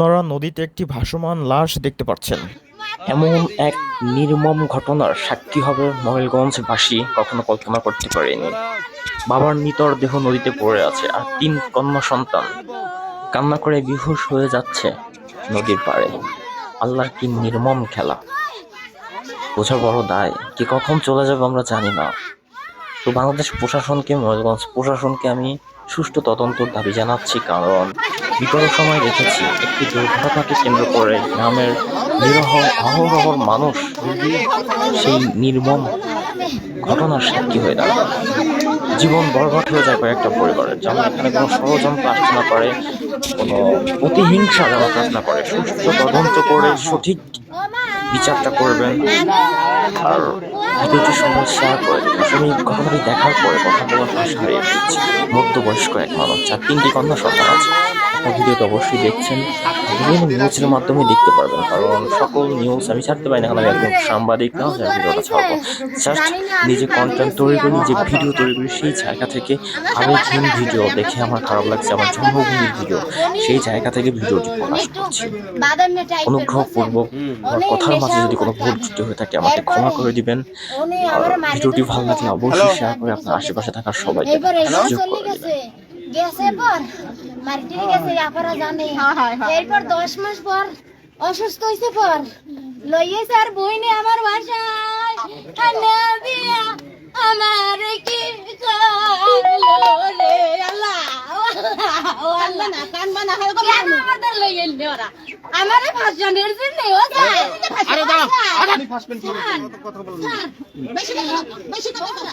আপনারা নদীতে একটি ভাসমান লাশ দেখতে পাচ্ছেন। এমন এক নির্মম ঘটনার সাক্ষী হবে মহিলগঞ্জবাসী, কখনো কল্পনা করতে পারেনি। বাবার নিতর দেহ নদীতে পড়ে আছে আর তিন কন্যা সন্তান। কান্না করে বিহুশ হয়ে যাচ্ছে নদীর পাড়ে। আল্লাহর কি নির্মম খেলা। বোঝা বড় দায়, কি কখন চলে যাবে আমরা জানি না। তো বাংলাদেশ প্রশাসনকে, মহিলগঞ্জ প্রশাসনকে আমি সুষ্ঠু তদন্তর দাবি জানাচ্ছি, কারণ বিগত সময় দেখেছি একটি দুর্ঘটনাকে কেন্দ্র করে গ্রামের নিরহ অহরহ মানুষ সেই নির্মম ঘটনার সাক্ষী হয়ে দাঁড়ায়। জীবন বরবাদ হয়ে যায় কয়েকটা পরিবারের। যেমন এখানে কোনো ষড়যন্ত্র আসতে করে, কোনো প্রতিহিংসা যেন কাজ না করে। সুষ্ঠু তদন্ত করে সঠিক বিচারটা করবেন। আর সবাই শেয়ার করে আসলে ঘটনাটি দেখার পরে কথা বলার ভাষা হারিয়ে মধ্যবয়স্ক এক মানুষ যার তিনটি কন্যা সন্তান আছে। ভিডিওটা অবশ্যই দেখছেন। বিভিন্ন নিউজের মাধ্যমে দেখতে পারবেন কারণ সকল নিউজ আমি ছাড়তে পারি না কারণ আমি একজন সাংবাদিক না যে ভিডিওটা ছাড়বো। জাস্ট নিজে কন্টেন্ট তৈরি করি নিজে ভিডিও তৈরি করি সেই জায়গা থেকে আমি আবেগহীন ভিডিও দেখে আমার খারাপ লাগছে আমার জন্মভূমির ভিডিও সেই জায়গা থেকে ভিডিওটি প্রকাশ করছি। অনুগ্রহপূর্বক আমার কথার মাঝে যদি কোনো ভুল ত্রুটি হয়ে থাকে আমাকে ক্ষমা করে দিবেন। আর ভিডিওটি ভালো লাগলে অবশ্যই শেয়ার করে আপনার আশেপাশে থাকা সবাইকে সুযোগ করে গেছে। দিবেন। মারিতে গেছে আপনারা জানে। এরপর দশ মাস পর অসুস্থ হয়েছে পর। লইয়েছে আর বই নে আমার বাসায়। আমার কি হয় ও যায় আরে কথা বলুন বেশি কথা বেশি কথা বলা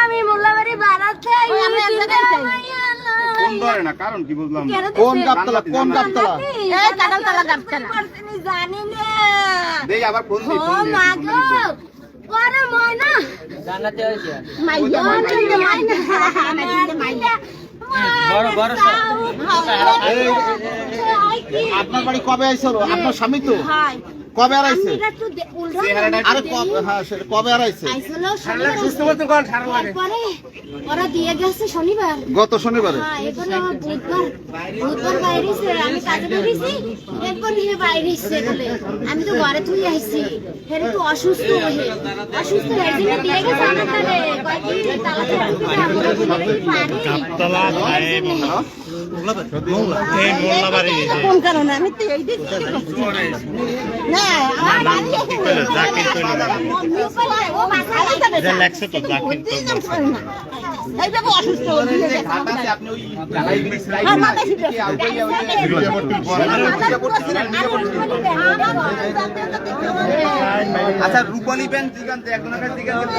আমি মোল্লা বাড়ি বারাত খাই আমি চিন্তা কোন ধরে না কারণ কি বুঝলাম কোন গাবতলা কোন গাবতলা এই কাটালতলা গাবতলা জানি না দেই আবার ফোন দিই ফোন দিই, মা ফোন গো দিই। ওরে ময়না জান্নাতে হইছে মাইয়া মাইয়া মাইয়া মাইয়া বড় বড় আপনার বাড়ি কবে আইছিল আপনার স্বামী তো হাই কবে আর আইছে? আরে কবে হ্যাঁ সেটা কবে আর আইছে? শনিবার। তারপরে ওরা দিয়ে গেছে শনিবার। গত শনিবারে? হ্যাঁ বুধবার। বাইরেছে আমি কাজে বেরিয়েছি এরপর নিয়ে বাইরেছে বলে। আমি তো ঘরে তুই আইছি। ফেরে তো অসুস্থ হয়ে অসুস্থ হয়ে দিয়ে গেছে আমার তালে কয়েকদিন তালা কোন কারণে আমি তো এই অসুস্থ হয়ে আচ্ছা রূপালী ব্যাংক দিগান্তে একজনের দিগান্তে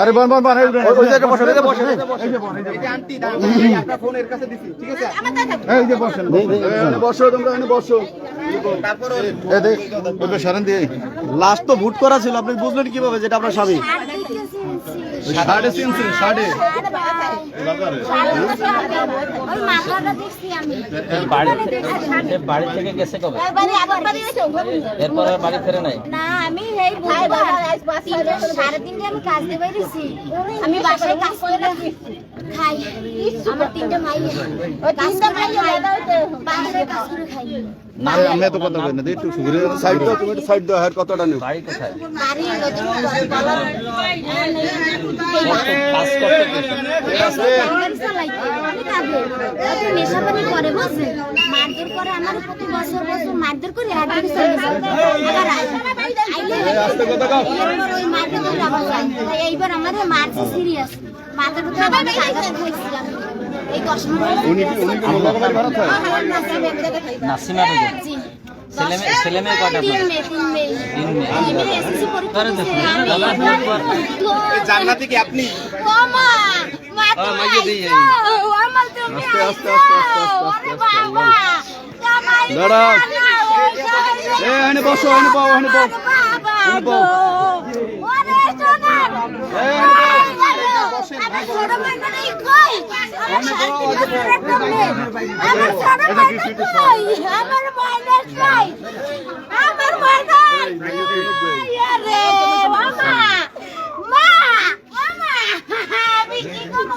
আরে বন বন বন ওই জায়গায় বসে এই যে বসে এই যে আন্টি আপনার ফোন এর কাছে দিছি ঠিক আছে এই যে বসেন বসো তোমরা এখানে বসো তারপর এ দেখ ওটা সারেন দিয়ে লাস্ট তো ভুট করা ছিল আপনি বুঝলেন কীভাবে যেটা আপনার স্বামী সাড়ে তিনশো সাড়ে বাড়ি থেকে গেছে কবে? এরপরে আবার বাড়ি এসে এরপর আর বাড়ি ফেরে নাই? না আমি এই সাড়ে আমি কাজ দিয়ে বেরিয়েছি। আমি বাসায় কাজ করে খাই। আমার তিনটে মাই ওই তিনটে মাই বাইরে কাজ করে খাই। আরে আমি এত কথা বলি না একটু সুবিধা সাইড দাও তুমি একটু সাইড দাও আর কতটা নিও। বাড়ি কোথায়? বাড়ি নদী কাজ করতে নেশাপানি করে বসে মারধর করে আমার প্রতি বছর বছর মারধর করে চলে ওই মারধর করে আবার এইবার আমাদের মারছে সিরিয়াস মাথার আঘাত এই দশ ছেলে মেয়ে ছেলে মেয়ে তিন মেয়ে তিন মেয়ে। তিন মেয়ে। জান্নাতি কি আপনি? দাঁড়াও। না, ওই জামাই এ এনে বসো এনে বউ এনে বউ বাবা এনে বউ ওরে সোনা এ আমার ছোট মেয়েটাই কই আমার সাথে আমার ছোট মেয়েটা কই আমার ময়না কই আমার ময়না আরে মামা মা মামা আমি কি করব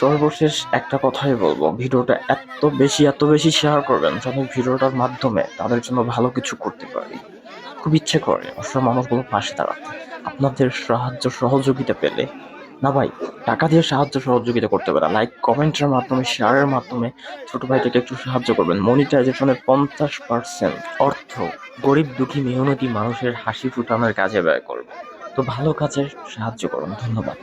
সর্বশেষ একটা কথাই বলব। ভিডিওটা এত বেশি এত বেশি শেয়ার করবেন যেন ভিডিওটার মাধ্যমে তাদের জন্য ভালো কিছু করতে পারি। খুব ইচ্ছে করে অসহায় মানুষগুলো পাশে দাঁড়াতে। আপনাদের সাহায্য সহযোগিতা পেলে। না ভাই, টাকা দিয়ে সাহায্য সহযোগিতা করতে পারে। লাইক কমেন্টের মাধ্যমে শেয়ারের মাধ্যমে ছোট ভাইটাকে একটু সাহায্য করবেন। মনিটাইজেশনের পঞ্চাশ পার্সেন্ট অর্থ গরিব দুঃখী মেহনতি মানুষের হাসি ফুটানোর কাজে ব্যয় করবে। তো ভালো কাজে সাহায্য করুন। ধন্যবাদ।